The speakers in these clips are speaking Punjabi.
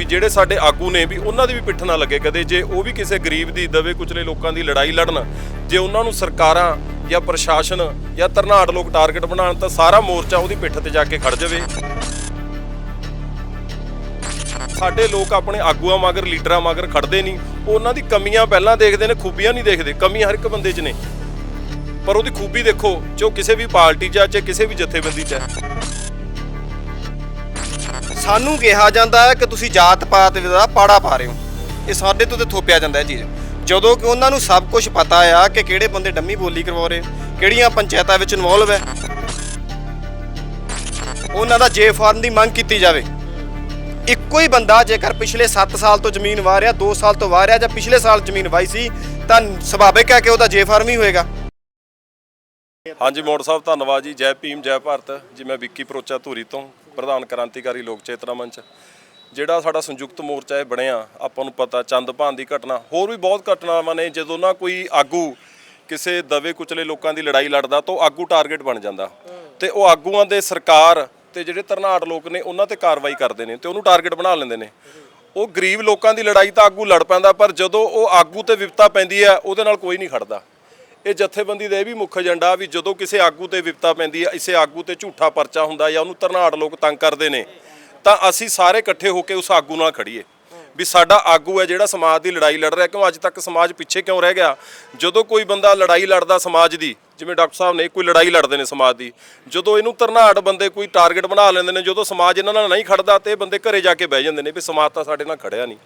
ਵੀ ਜਿਹੜੇ ਸਾਡੇ ਆਗੂ ਨੇ ਵੀ ਉਹਨਾਂ ਦੀ ਵੀ ਪਿੱਠ ਨਾ ਲੱਗੇ ਕਦੇ, ਜੇ ਉਹ ਵੀ ਕਿਸੇ ਗਰੀਬ ਦੀ ਦਵੇ ਕੁਚਲੇ ਲੋਕਾਂ ਦੀ ਲੜਾਈ ਲੜਨ, ਜੇ ਉਹਨਾਂ ਨੂੰ ਸਰਕਾਰਾਂ ਜਾਂ ਪ੍ਰਸ਼ਾਸਨ ਜਾਂ ਧਰਨਾੜ ਲੋਕ ਟਾਰਗੇਟ ਬਣਾਉਣ, ਤਾਂ ਸਾਰਾ ਮੋਰਚਾ ਉਹਦੀ ਪਿੱਠ ਤੇ ਜਾ ਕੇ ਖੜ ਜਾਵੇ। ਸਾਡੇ ਲੋਕ ਆਪਣੇ ਆਗੂਆਂ ਮਗਰ, ਲੀਡਰਾਂ ਮਗਰ ਖੜਦੇ ਨਹੀਂ। ਉਹਨਾਂ ਦੀ ਕਮੀਆਂ ਪਹਿਲਾਂ ਦੇਖਦੇ ਨੇ, ਖੂਬੀਆਂ ਨਹੀਂ ਦੇਖਦੇ। ਕਮੀਆਂ ਹਰ ਇੱਕ ਬੰਦੇ 'ਚ ਨੇ। ਪਰ ਉਹਦੀ ਖੂਬੀ ਦੇਖੋ, ਜੋ ਕਿਸੇ ਵੀ ਪਾਰਟੀ 'ਚ ਹੈ ਚਾਹੇ ਕਿਸੇ ਵੀ ਜਥੇਬੰਦੀ 'ਚ ਹੈ ਸਾਨੂੰ ਕਿਹਾ ਜਾਂਦਾ ਹੈ ਕਿ ਤੁਸੀਂ ਜਾਤ ਪਾਤ ਦਾ ਪਾੜਾ ਪਾ ਰਹੇ ਹੋ। ਇਹ ਸਾਡੇ ਤੋਂ ਤੇ ਥੋਪਿਆ ਜਾਂਦਾ ਇਹ ਚੀਜ਼। ਜਦੋਂ ਕਿ ਉਹਨਾਂ ਨੂੰ ਸਭ ਕੁਝ ਪਤਾ ਆ ਕਿ ਕਿਹੜੇ ਬੰਦੇ ਡੰਮੀ ਬੋਲੀ ਕਰਵਾ ਰਹੇ, ਕਿਹੜੀਆਂ ਪੰਚਾਇਤਾਂ ਵਿੱਚ ਇਨਵੋਲਵ ਹੈ। ਉਹਨਾਂ ਦਾ ਜੇ ਫਾਰਮ ਦੀ ਮੰਗ ਕੀਤੀ ਜਾਵੇ। ਇੱਕੋ ਹੀ ਬੰਦਾ ਜੇਕਰ ਪਿਛਲੇ 7 ਸਾਲ ਤੋਂ ਜ਼ਮੀਨ ਵਾਹ ਰਿਹਾ 2 ਸਾਲ ਤੋਂ ਵਾਹ ਰਿਹਾ ਜਾਂ ਪਿਛਲੇ ਸਾਲ ਜ਼ਮੀਨ ਵਾਹੀ ਸੀ, ਤਾਂ ਸੁਭਾਵਿਕ ਹੈ ਕਿ ਉਹਦਾ ਜੇ ਫਾਰਮ ਹੀ ਹੋਏਗਾ। ਹਾਂਜੀ, ਮੋੜ ਸਾਹਿਬ, ਧੰਨਵਾਦ ਜੀ। ਜੈ ਭੀਮ, ਜੈ ਭਾਰਤ। ਜੀ, ਮੈਂ ਵਿੱਕੀ ਪਰੋਚਾ ਧੂਰੀ ਤੋਂ। ਪ੍ਰਧਾਨ ਕ੍ਰਾਂਤੀਕਾਰੀ ਲੋਕ ਚੇਤਨਾ ਮੰਚ, ਜਿਹੜਾ ਸਾਡਾ ਸੰਯੁਕਤ ਮੋਰਚਾ ਇਹ ਬਣਿਆ, ਆਪਾਂ ਨੂੰ ਪਤਾ, ਚੰਦ ਭਾਨ ਦੀ ਘਟਨਾ, ਹੋਰ ਵੀ ਬਹੁਤ ਘਟਨਾਵਾਂ ਨੇ, ਜਦੋਂ ਨਾ ਕੋਈ ਆਗੂ ਕਿਸੇ ਦਵੇ ਕੁਚਲੇ ਲੋਕਾਂ ਦੀ ਲੜਾਈ ਲੜਦਾ, ਤਾਂ ਉਹ ਆਗੂ ਟਾਰਗੇਟ ਬਣ ਜਾਂਦਾ। ਤੇ ਉਹ ਆਗੂਆਂ ਦੇ ਸਰਕਾਰ ਤੇ ਜਿਹੜੇ ਧਰਨਾੜ ਲੋਕ ਨੇ, ਉਹਨਾਂ ਤੇ ਕਾਰਵਾਈ ਕਰਦੇ ਨੇ ਤੇ ਉਹਨੂੰ ਟਾਰਗੇਟ ਬਣਾ ਲੈਂਦੇ ਨੇ। ਉਹ ਗਰੀਬ ਲੋਕਾਂ ਦੀ ਲੜਾਈ ਤਾਂ ਆਗੂ ਲੜ ਪੈਂਦਾ, ਪਰ ਜਦੋਂ ਉਹ ਆਗੂ ਤੇ ਵਿਪਤਾ ਪੈਂਦੀ ਹੈ, ਉਹਦੇ ਨਾਲ ਕੋਈ ਨਹੀਂ ਖੜਦਾ। ਇਹ ਜਥੇਬੰਦੀ ਦਾ ਇਹ ਵੀ ਮੁੱਖ ਏਜੰਡਾ ਵੀ ਜਦੋਂ ਕਿਸੇ ਆਗੂ ਤੇ ਵਿਪਤਾ ਪੈਂਦੀ ਹੈ, ਇਸੇ ਆਗੂ ਤੇ ਝੂਠਾ ਪਰਚਾ ਹੁੰਦਾ ਜਾਂ ਉਹਨੂੰ ਧਰਨਾੜ ਲੋਕ ਤੰਗ ਕਰਦੇ ਨੇ, ਤਾਂ ਅਸੀਂ ਸਾਰੇ ਇਕੱਠੇ ਹੋ ਕੇ ਉਸ ਆਗੂ ਨਾਲ ਖੜੀਏ ਵੀ ਸਾਡਾ ਆਗੂ ਹੈ ਜਿਹੜਾ ਸਮਾਜ ਦੀ ਲੜਾਈ ਲੜ ਰਿਹਾ, ਕਿਉਂ ਅੱਜ ਤੱਕ ਸਮਾਜ ਪਿੱਛੇ ਕਿਉਂ ਰਹਿ ਗਿਆ? ਜਦੋਂ ਕੋਈ ਬੰਦਾ ਲੜਾਈ ਲੜਦਾ ਸਮਾਜ ਦੀ ਜਿਵੇਂ ਡਾਕਟਰ ਸਾਹਿਬ ਨੇ ਕੋਈ ਲੜਾਈ ਲੜਦੇ ਨੇ ਸਮਾਜ ਦੀ, ਜਦੋਂ ਇਹਨੂੰ ਧਰਨਾੜ ਬੰਦੇ ਕੋਈ ਟਾਰਗੇਟ ਬਣਾ ਲੈਂਦੇ ਨੇ, ਜਦੋਂ ਸਮਾਜ ਇਹਨਾਂ ਨਾਲ ਨਹੀਂ ਖੜਦਾ ਤੇ ਇਹ ਬੰਦੇ ਘਰੇ ਜਾ ਕੇ ਬਹਿ ਜਾਂਦੇ ਨੇ ਵੀ ਸਮਾਜ ਤਾਂ ਸਾਡੇ ਨਾਲ ਖੜਿਆ ਨਹੀਂ।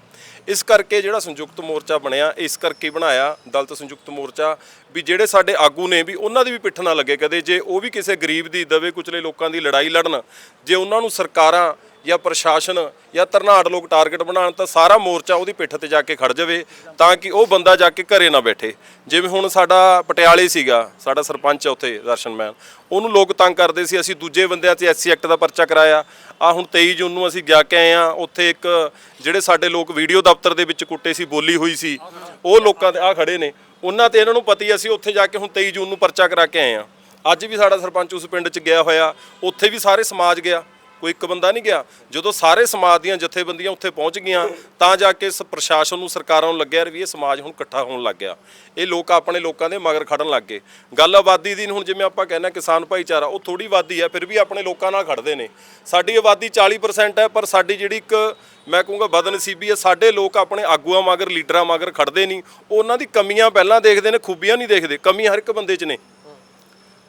ਇਸ ਕਰਕੇ ਜਿਹੜਾ ਸੰਯੁਕਤ ਮੋਰਚਾ ਬਣਿਆ, ਇਸ ਕਰਕੇ ਬਣਾਇਆ ਦਲਤ ਸੰਯੁਕਤ ਮੋਰਚਾ, ਵੀ ਜਿਹੜੇ ਸਾਡੇ ਆਗੂ ਨੇ ਵੀ ਉਹਨਾਂ ਦੀ ਵੀ ਪਿੱਠ ਨਾ ਲੱਗੇ ਕਦੇ, ਜੇ ਉਹ ਵੀ ਕਿਸੇ ਗਰੀਬ ਦੀ ਦਵੇ ਕੁਚਲੇ ਲੋਕਾਂ ਦੀ ਲੜਾਈ ਲੜਨ, ਜੇ ਉਹਨਾਂ ਨੂੰ ਸਰਕਾਰਾਂ ਜਾਂ ਪ੍ਰਸ਼ਾਸਨ ਜਾਂ ਧਰਨਾੜ ਲੋਕ ਟਾਰਗੇਟ ਬਣਾਉਣ ਤਾਂ ਸਾਰਾ ਮੋਰਚਾ ਉਹਦੀ ਪਿੱਠ ਤੇ ਜਾ ਕੇ ਖੜ ਜਾਵੇ ਤਾਂ ਕਿ ਉਹ ਬੰਦਾ ਜਾ ਕੇ ਘਰੇ ਨਾ ਬੈਠੇ। ਜਿਵੇਂ ਹੁਣ ਸਾਡਾ ਪਟਿਆਲੇ ਸੀਗਾ, ਸਾਡਾ ਸਰਪੰਚ ਹੈ ਉੱਥੇ ਦਰਸ਼ਨਮੈਨ ਉਹਨੂੰ ਲੋਕ ਤੰਗ ਕਰਦੇ ਸੀ, ਅਸੀਂ ਦੂਜੇ ਬੰਦਿਆਂ 'ਤੇ ਐਸਸੀ ਐਕਟ ਦਾ ਪਰਚਾ ਕਰਾਇਆ। ਆ ਹੁਣ 23 ਜੂਨ ਨੂੰ ਅਸੀਂ ਜਾ ਕੇ ਆਏ ਆ ਉੱਥੇ ਇੱਕ ਜਿਹੜੇ ਸਾਡੇ ਲੋਕ ਵੀਡੀਓ ਦਫ਼ਤਰ ਦੇ ਵਿੱਚ ਕੁੱਟੇ ਸੀ, ਬੋਲੀ ਹੋਈ ਸੀ, ਉਹ ਲੋਕਾਂ ਦੇ ਆ ਖੜੇ ਨੇ। ਉਹਨਾਂ ਤੇ ਇਹਨਾਂ ਨੂੰ ਪਤੀ ਅਸੀਂ ਉੱਥੇ ਜਾ ਕੇ ਹੁਣ 23 ਜੂਨ ਨੂੰ ਪਰਚਾ ਕਰਾ ਕੇ ਆਏ ਆ ਅੱਜ ਵੀ ਸਾਡਾ ਸਰਪੰਚ ਉਸ ਪਿੰਡ 'ਚ ਗਿਆ ਹੋਇਆ, ਉੱਥੇ ਵੀ ਸਾਰੇ ਸਮਾਜ ਗਿਆ। ਕੋਈ ਇੱਕ ਬੰਦਾ ਨਹੀਂ ਗਿਆ। ਜਦੋਂ ਸਾਰੇ ਸਮਾਜ ਦੀਆਂ ਜਥੇਬੰਦੀਆਂ ਉੱਥੇ ਪਹੁੰਚ ਗਈਆਂ, ਤਾਂ ਜਾ ਕੇ ਸ, ਪ੍ਰਸ਼ਾਸਨ ਨੂੰ, ਸਰਕਾਰਾਂ ਨੂੰ ਲੱਗਿਆ ਵੀ ਇਹ ਸਮਾਜ ਹੁਣ ਇਕੱਠਾ ਹੋਣ ਲੱਗ ਗਿਆ। ਇਹ ਲੋਕ ਆਪਣੇ ਲੋਕਾਂ ਦੇ ਮਗਰ ਖੜਨ ਲੱਗ ਗਏ। ਗੱਲ ਆਬਾਦੀ ਦੀ ਹੁਣ ਜਿਵੇਂ ਆਪਾਂ ਕਹਿੰਦੇ ਹਾਂ ਕਿਸਾਨ ਭਾਈਚਾਰਾ, ਉਹ ਥੋੜੀ ਆਬਾਦੀ ਹੈ, ਫਿਰ ਵੀ ਆਪਣੇ ਲੋਕਾਂ ਨਾਲ ਖੜਦੇ ਨੇ। ਸਾਡੀ ਆਬਾਦੀ 40% ਹੈ, ਪਰ ਸਾਡੀ ਜਿਹੜੀ ਇੱਕ, ਮੈਂ ਕਹੂੰਗਾ ਬਦਨਸੀਬੀ ਹੈ, ਸਾਡੇ ਲੋਕ ਆਪਣੇ ਆਗੂਆਂ ਮਗਰ, ਲੀਡਰਾਂ ਮਗਰ ਖੜਦੇ ਨਹੀਂ। ਉਹਨਾਂ ਦੀ ਕਮੀਆਂ ਪਹਿਲਾਂ ਦੇਖਦੇ ਨੇ, ਖੂਬੀਆਂ ਨਹੀਂ ਦੇਖਦੇ। ਕਮੀ ਹਰ ਇੱਕ ਬੰਦੇ 'ਚ ਨੇ।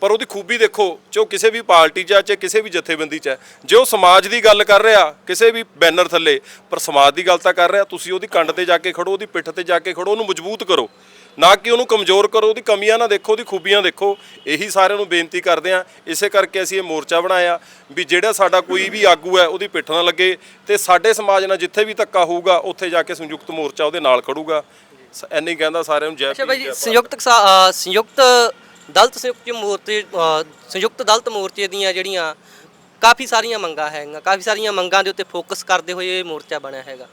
ਪਰ ਉਹਦੀ ਖੂਬੀ ਦੇਖੋ ਜੋ ਕਿਸੇ ਵੀ ਪਾਰਟੀ 'ਚ ਹੈ ਚਾਹੇ ਕਿਸੇ ਵੀ ਜਥੇਬੰਦੀ 'ਚ ਹੈ ਜੇ ਉਹ ਸਮਾਜ ਦੀ ਗੱਲ ਕਰ ਰਿਹਾ ਕਿਸੇ ਵੀ ਬੈਨਰ ਥੱਲੇ ਪਰ ਸਮਾਜ ਦੀ ਗੱਲ ਤਾਂ ਕਰ ਰਿਹਾ ਤੁਸੀਂ ਉਹਦੀ ਕੰਡ ਤੇ ਜਾ ਕੇ ਖੜੋ ਉਹਦੀ ਪਿੱਠ ਤੇ ਜਾ ਕੇ ਖੜੋ ਉਹਨੂੰ ਮਜ਼ਬੂਤ ਕਰੋ। ਨਾ ਕਿ ਉਹਨੂੰ ਕਮਜ਼ੋਰ ਕਰੋ ਉਹਦੀ ਕਮੀਆਂ ਨਾ ਦੇਖੋ ਉਹਦੀ ਖੂਬੀਆਂ ਦੇਖੋ। ਇਹੀ ਸਾਰਿਆਂ ਨੂੰ ਬੇਨਤੀ ਕਰਦੇ ਆ ਇਸੇ ਕਰਕੇ ਅਸੀਂ ਇਹ ਮੋਰਚਾ ਬਣਾਇਆ ਵੀ ਜਿਹੜਾ ਸਾਡਾ ਕੋਈ ਵੀ ਆਗੂ ਹੈ ਉਹਦੀ ਪਿੱਠ ਨਾ ਲੱਗੇ ਤੇ ਸਾਡੇ ਸਮਾਜ ਨਾਲ ਜਿੱਥੇ ਵੀ ਧੱਕਾ ਹੋਊਗਾ ਉੱਥੇ ਜਾ ਕੇ ਸੰਯੁਕਤ ਮੋਰਚਾ ਉਹਦੇ ਨਾਲ ਖੜੂਗਾ। ਇੰਨੀ ਕਹਿੰਦਾ ਸਾਰਿਆਂ ਨੂੰ ਜੈ ਅੱਛਾ ਭਾਈ ਜੈ। ਸੰਯੁਕਤ ਸੰਯੁਕਤ ਦਲਿਤ ਸੰਯੁਕਤ ਮੋਰਚੇ ਅ, ਸੰਯੁਕਤ ਦਲਿਤ ਮੋਰਚੇ ਦੀਆਂ ਜਿਹੜੀਆਂ ਕਾਫੀ ਸਾਰੀਆਂ ਮੰਗਾਂ ਹੈਗੀਆਂ ਕਾਫੀ ਸਾਰੀਆਂ ਮੰਗਾਂ ਦੇ ਉੱਤੇ ਫੋਕਸ ਕਰਦੇ ਹੋਏ ਇਹ ਮੋਰਚਾ ਬਣਿਆ ਹੈਗਾ।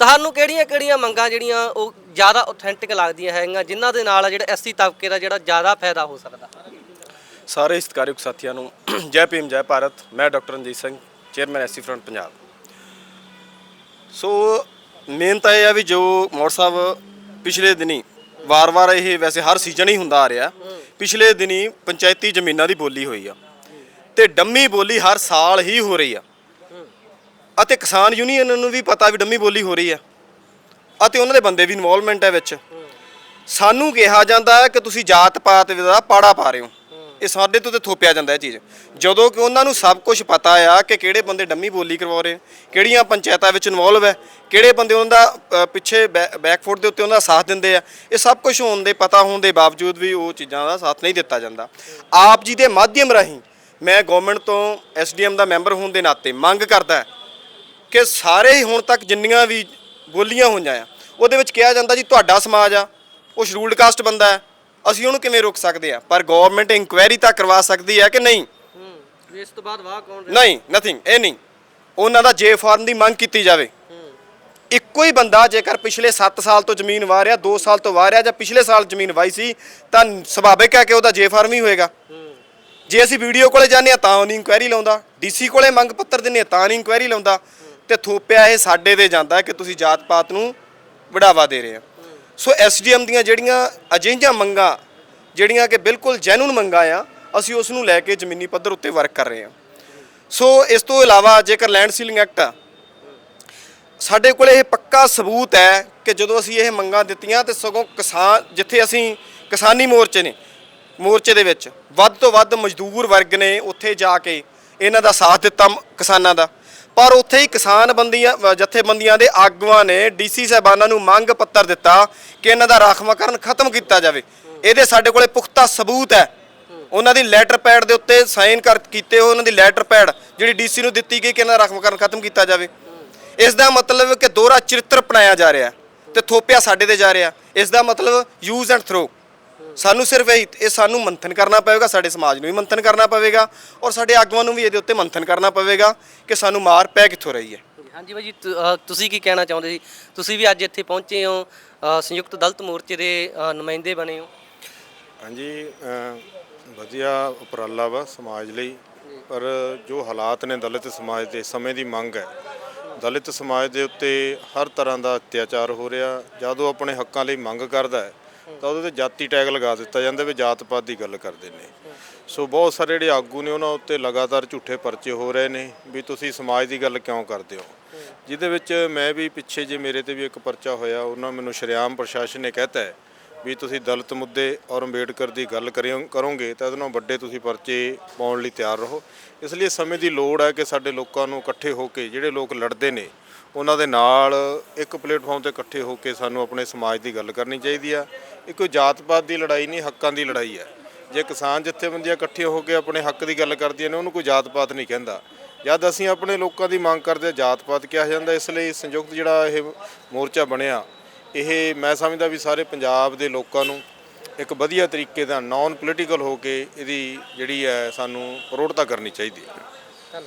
ਤੁਹਾਨੂੰ ਕਿਹੜੀਆਂ-ਕਿਹੜੀਆਂ ਮੰਗਾਂ ਜਿਹੜੀਆਂ ਉਹ ਜ਼ਿਆਦਾ ਆਥੈਂਟਿਕ ਲੱਗਦੀਆਂ ਹੈਗੀਆਂ ਜਿਨ੍ਹਾਂ ਦੇ ਨਾਲ ਜਿਹੜਾ ਐਸਸੀ ਤਬਕੇ ਦਾ ਜਿਹੜਾ ਜ਼ਿਆਦਾ ਫਾਇਦਾ ਹੋ ਸਕਦਾ? ਸਾਰੇ ਸਤਿਕਾਰਯੋਗ ਸਾਥੀਆਂ ਨੂੰ ਜੈ ਭੀਮ ਜੈ ਭਾਰਤ। ਮੈਂ doctor Ranjit Singh chairman SC front Punjab. So main ਤਾਂ ਇਹ ਆ ਵੀ ਜੋ ਮੋੜ ਸਾਹਿਬ ਪਿਛਲੇ ਦਿਨੀ ਵਾਰ-ਵਾਰ ਇਹ ਵੈਸੇ ਹਰ ਸੀਜ਼ਨ ਹੀ ਹੁੰਦਾ ਆ ਰਿਹਾ। ਪਿਛਲੇ ਦਿਨੀ ਪੰਚਾਇਤੀ ਜ਼ਮੀਨਾਂ ਦੀ ਬੋਲੀ ਹੋਈ ਆ। ਤੇ ਡੰਮੀ ਬੋਲੀ ਹਰ ਸਾਲ ਹੀ ਹੋ ਰਹੀ ਆ। ਅਤੇ ਕਿਸਾਨ ਯੂਨੀਅਨ ਨੂੰ ਵੀ ਪਤਾ ਵੀ ਡੰਮੀ ਬੋਲੀ ਹੋ ਰਹੀ ਆ। ਅਤੇ ਉਹਨਾਂ ਦੇ ਬੰਦੇ ਵੀ ਇਨਵੋਲਵਮੈਂਟ ਹੈ ਵਿੱਚ। ਸਾਨੂੰ ਕਿਹਾ ਜਾਂਦਾ ਹੈ ਕਿ ਤੁਸੀਂ ਜਾਤ ਪਾਤ ਦਾ ਪਾੜਾ ਪਾ ਰਹੇ ਹੋ। ਇਹ ਸਾਡੇ ਤੋਂ ਤੇ ਥੋਪਿਆ ਜਾਂਦਾ ਇਹ ਚੀਜ਼। ਜਦੋਂ ਕਿ ਉਹਨਾਂ ਨੂੰ ਸਭ ਕੁਝ ਪਤਾ ਆ ਕਿ ਕਿਹੜੇ ਬੰਦੇ ਡੰਮੀ ਬੋਲੀ ਕਰਵਾ ਰਹੇ ਕਿਹੜੀਆਂ ਪੰਚਾਇਤਾਂ ਵਿੱਚ ਇਨਵੋਲਵ ਹੈ ਕਿਹੜੇ ਬੰਦੇ ਉਹਨਾਂ ਦਾ ਅ, ਪਿੱਛੇ ਬੈਕਫੁੱਟ ਦੇ ਉੱਤੇ ਉਹਨਾਂ ਦਾ ਸਾਥ ਦਿੰਦੇ ਆ ਇਹ ਸਭ ਕੁਝ ਹੋਣ ਦੇ ਪਤਾ ਹੋਣ ਦੇ ਬਾਵਜੂਦ ਵੀ ਉਹ ਚੀਜ਼ਾਂ ਦਾ ਸਾਥ ਨਹੀਂ ਦਿੱਤਾ ਜਾਂਦਾ। ਆਪ ਜੀ ਦੇ ਮਾਧਿਅਮ ਰਾਹੀਂ ਮੈਂ ਗਵਰਨਮੈਂਟ ਤੋਂ ਐਸਡੀਐਮ ਦਾ ਮੈਂਬਰ ਹੋਣ ਦੇ ਨਾਤੇ ਮੰਗ ਕਰਦਾ ਹੈ ਕਿ ਸਾਰੇ ਹੀ ਹੁਣ ਤੱਕ ਜਿੰਨੀਆਂ ਵੀ ਬੋਲੀਆਂ ਹੋਈਆਂ ਆ ਉਹਦੇ ਵਿੱਚ ਕਿਹਾ ਜਾਂਦਾ ਜੀ ਤੁਹਾਡਾ ਸਮਾਜ ਆ ਉਹ ਸ਼ਡਿਊਲਡ ਕਾਸਟ ਬੰਦਾ ਹੈ ਅਸੀਂ ਉਹਨੂੰ ਕਿਵੇਂ ਰੋਕ ਸਕਦੇ ਆ? ਪਰ ਗਵਰਨਮੈਂਟ ਇਨਕੁਆਇਰੀ ਤਾਂ ਕਰਵਾ ਸਕਦੀ ਹੈ ਕਿ ਨਹੀਂ? ਹੂੰ ਇਸ ਤੋਂ ਬਾਅਦ ਵਾਹ ਕੌਣ ਨਹੀਂ ਨਥਿੰਗ ਇਹ ਨਹੀਂ। ਉਹਨਾਂ ਦਾ ਜੇ ਫਾਰਮ ਦੀ ਮੰਗ ਕੀਤੀ ਜਾਵੇ। ਇੱਕੋ ਹੀ ਬੰਦਾ ਜੇਕਰ ਪਿਛਲੇ 7 ਸਾਲ ਤੋਂ ਜ਼ਮੀਨ ਵਾਹ ਰਿਹਾ 2 ਸਾਲ ਤੋਂ ਵਾਹ ਰਿਹਾ ਜਾਂ ਪਿਛਲੇ ਸਾਲ ਜ਼ਮੀਨ ਵਾਹੀ ਸੀ ਤਾਂ ਸੁਭਾਵਿਕ ਹੈ ਕਿ ਉਹਦਾ ਜੇ ਫਾਰਮ ਹੀ ਹੋਏਗਾ। ਜੇ ਅਸੀਂ ਵੀਡੀਓ ਕੋਲੇ ਜਾਂਦੇ ਆ ਤਾਂ ਉਹ ਨਹੀਂ ਇਨਕੁਆਇਰੀ ਲਾਉਂਦਾ ਡੀਸੀ ਕੋਲੇ ਮੰਗ ਪੱਤਰ ਦਿੰਦੇ ਆ ਤਾਂ ਨਹੀਂ ਇਨਕੁਆਇਰੀ ਲਾਉਂਦਾ। ਤੇ ਥੋਪਿਆ ਇਹ ਸਾਡੇ ਤੇ ਜਾਂਦਾ ਹੈ ਕਿ ਤੁਸੀਂ ਜਾਤ ਪਾਤ ਨੂੰ ਵਡਾਵਾ ਦੇ ਰਹੇ ਆ ਸੋ ਐਸਡੀਐਮ ਦੀਆਂ ਜਿਹੜੀਆਂ ਅਜਿਹੀਆਂ ਮੰਗਾਂ, ਜਿਹੜੀਆਂ ਕਿ ਬਿਲਕੁਲ ਜੈਨੂਨ ਮੰਗਾਂ ਆ, ਅਸੀਂ ਉਸ ਨੂੰ ਲੈ ਕੇ ਜ਼ਮੀਨੀ ਪੱਧਰ ਉੱਤੇ ਵਰਕ ਕਰ ਰਹੇ ਹਾਂ। ਸੋ ਇਸ ਤੋਂ ਇਲਾਵਾ ਜੇਕਰ ਲੈਂਡ ਸੀਲਿੰਗ ਐਕਟ ਆ, ਸਾਡੇ ਕੋਲ ਇਹ ਪੱਕਾ ਸਬੂਤ ਹੈ ਕਿ ਜਦੋਂ ਅਸੀਂ ਇਹ ਮੰਗਾਂ ਦਿੱਤੀਆਂ ਤੇ ਸਗੋਂ ਕਿਸਾਨ, ਜਿੱਥੇ ਅਸੀਂ ਕਿਸਾਨੀ ਮੋਰਚੇ ਨੇ, ਮੋਰਚੇ ਦੇ ਵਿੱਚ, ਵੱਧ ਤੋਂ ਵੱਧ ਮਜ਼ਦੂਰ ਵਰਗ ਨੇ ਉੱਥੇ ਜਾ ਕੇ ਇਹਨਾਂ ਦਾ ਸਾਥ ਦਿੱਤਾ ਕਿਸਾਨਾਂ ਦਾ। ਪਰ ਉੱਥੇ ਹੀ ਕਿਸਾਨ ਬੰਦੀਆਂ ਅ, ਜਥੇਬੰਦੀਆਂ ਦੇ ਆਗੂਆਂ ਨੇ ਡੀਸੀ ਸਾਹਿਬਾਨਾਂ ਨੂੰ ਮੰਗ ਪੱਤਰ ਦਿੱਤਾ ਕਿ ਇਹਨਾਂ ਦਾ ਰਾਖਵਾਂਕਰਨ ਖਤਮ ਕੀਤਾ ਜਾਵੇ। ਇਹਦੇ ਸਾਡੇ ਕੋਲੇ ਪੁਖਤਾ ਸਬੂਤ ਹੈ। ਉਹਨਾਂ ਦੀ ਲੈਟਰ ਪੈਡ ਦੇ ਉੱਤੇ ਸਾਈਨ ਕਰ ਕੀਤੇ ਹੋਏ ਉਹਨਾਂ ਦੀ ਲੈਟਰ ਪੈਡ ਜਿਹੜੀ ਡੀਸੀ ਨੂੰ ਦਿੱਤੀ ਗਈ ਕਿ ਇਹਨਾਂ ਦਾ ਰਾਖਵਾਂਕਰਨ ਖਤਮ ਕੀਤਾ ਜਾਵੇ। ਇਸ ਦਾ ਮਤਲਬ ਕਿ ਦੋਹਰਾ ਚਰਿੱਤਰ ਅਪਣਾਇਆ ਜਾ ਰਿਹਾ ਹੈ ਤੇ ਥੋਪਿਆ ਸਾਡੇ ਤੇ ਜਾ ਰਿਹਾ ਇਸ ਦਾ ਮਤਲਬ ਯੂਜ਼ ਐਂਡ ਥਰੋ ਸਾਨੂੰ ਸਿਰਫ ਇਹ ਇਹ ਸਾਨੂੰ ਮੰਥਨ ਕਰਨਾ ਪਵੇਗਾ ਸਾਡੇ ਸਮਾਜ ਨੂੰ ਵੀ ਮੰਥਨ ਕਰਨਾ ਪਵੇਗਾ ਔਰ ਸਾਡੇ ਆਗੂਆਂ ਨੂੰ ਵੀ ਇਹਦੇ ਉੱਤੇ ਮੰਥਨ ਕਰਨਾ ਪਵੇਗਾ ਕਿ ਸਾਨੂੰ ਮਾਰ ਪੈ ਕਿੱਥੋਂ ਰਹੀ ਹੈ। ਹਾਂਜੀ ਬਾਈ ਜੀ ਤੁ- ਤੁਸੀਂ ਕੀ ਕਹਿਣਾ ਚਾਹੁੰਦੇ ਸੀ ਤੁਸੀਂ ਵੀ ਅੱਜ ਇੱਥੇ ਪਹੁੰਚੇ ਹੋ ਸੰਯੁਕਤ ਦਲਿਤ ਮੋਰਚੇ ਦੇ ਨੁਮਾਇੰਦੇ ਬਣੇ ਹੋ। ਹਾਂਜੀ ਅਮ ਵਧੀਆ ਉਪਰਾਲਾ ਵਾ ਸਮਾਜ ਲਈ ਪਰ ਜੋ ਹਾਲਾਤ ਨੇ ਦਲਿਤ ਸਮਾਜ ਦੇ ਸਮੇਂ ਦੀ ਮੰਗ ਹੈ। ਦਲਿਤ ਸਮਾਜ ਦੇ ਉੱਤੇ ਹਰ ਤਰ੍ਹਾਂ ਦਾ ਅਤਿਆਚਾਰ ਹੋ ਰਿਹਾ ਜਦੋਂ ਆਪਣੇ ਹੱਕਾਂ ਲਈ ਮੰਗ ਕਰਦਾ ਹੈ। ਤਾਂ ਉਹਦੇ ਤੇ ਜਾਤੀ ਟੈਗ ਲਗਾ ਦਿੱਤਾ ਜਾਂਦਾ ਵੀ ਜਾਤ ਪਾਤ ਦੀ ਗੱਲ ਕਰਦੇ ਨੇ। ਸੋ ਬਹੁਤ ਸਾਰੇ ਜਿਹੜੇ ਆਗੂ ਨੇ ਉਹਨਾਂ ਉੱਤੇ ਲਗਾਤਾਰ ਝੂਠੇ ਪਰਚੇ ਹੋ ਰਹੇ ਨੇ ਵੀ ਤੁਸੀਂ ਸਮਾਜ ਦੀ ਗੱਲ ਕਿਉਂ ਕਰਦੇ ਹੋ? ਜਿਹਦੇ ਵਿੱਚ ਮੈਂ ਵੀ ਪਿੱਛੇ ਜੇ ਮੇਰੇ ਤੇ ਵੀ ਇੱਕ ਪਰਚਾ ਹੋਇਆ, ਉਹਨਾਂ ਮੈਨੂੰ ਸ਼ਰਿਆਮ ਪ੍ਰਸ਼ਾਸਨ ਨੇ ਕਹਿਤਾ ਵੀ ਤੁਸੀਂ ਦਲਿਤ ਮੁੱਦੇ ਔਰ ਅੰਬੇਡਕਰ ਦੀ ਗੱਲ ਕਰਿਓ, ਕਰੋਗੇ ਤਾਂ ਇਹਦੇ ਨਾਲ ਵੱਡੇ ਤੁਸੀਂ ਪਰਚੇ ਪਾਉਣ ਲਈ ਤਿਆਰ ਰਹੋ। ਇਸ ਲਈ ਸਮੇਂ ਦੀ ਲੋੜ ਹੈ ਕਿ ਸਾਡੇ ਲੋਕਾਂ ਨੂੰ ਇਕੱਠੇ ਹੋ ਕੇ ਜਿਹੜੇ ਲੋਕ ਲੜਦੇ ਨੇ ਉਹਨਾਂ ਦੇ ਨਾਲ ਇੱਕ ਪਲੇਟਫਾਰਮ ਤੇ ਇਕੱਠੇ ਹੋ ਕੇ ਸਾਨੂੰ ਆਪਣੇ ਸਮਾਜ ਦੀ ਗੱਲ ਕਰਨੀ ਚਾਹੀਦੀ ਆ। ਇਹ ਕੋਈ ਜਾਤ ਪਾਤ ਦੀ ਲੜਾਈ ਨਹੀਂ ਹੱਕਾਂ ਦੀ ਲੜਾਈ ਹੈ ਜੇ ਕਿਸਾਨ ਜਥੇਬੰਦੀਆਂ ਇਕੱਠੀਆਂ ਹੋ ਕੇ ਆਪਣੇ ਹੱਕ ਦੀ ਗੱਲ ਕਰਦੀਆਂ ਨੇ ਉਹਨੂੰ ਕੋਈ ਜਾਤ ਪਾਤ ਨਹੀਂ ਕਹਿੰਦਾ। ਜਦ ਅਸੀਂ ਆਪਣੇ ਲੋਕਾਂ ਦੀ ਮੰਗ ਕਰਦੇ ਹਾਂ, ਜਾਤ ਪਾਤ ਕਿਹਾ ਜਾਂਦਾ ਇਸ ਲਈ ਸੰਯੁਕਤ ਜਿਹੜਾ ਇਹ ਮੋਰਚਾ ਬਣਿਆ ਇਹ ਮੈਂ ਸਮਝਦਾ ਵੀ ਸਾਰੇ ਪੰਜਾਬ ਦੇ ਲੋਕਾਂ ਨੂੰ ਇੱਕ ਵਧੀਆ ਤਰੀਕੇ ਦਾ ਨਾਨ ਪੋਲੀਟੀਕਲ ਹੋ ਕੇ ਇਹਦੀ ਜਿਹੜੀ ਹੈ ਸਾਨੂੰ ਪ੍ਰੋੜਤਾ ਕਰਨੀ ਚਾਹੀਦੀ ਹੈ।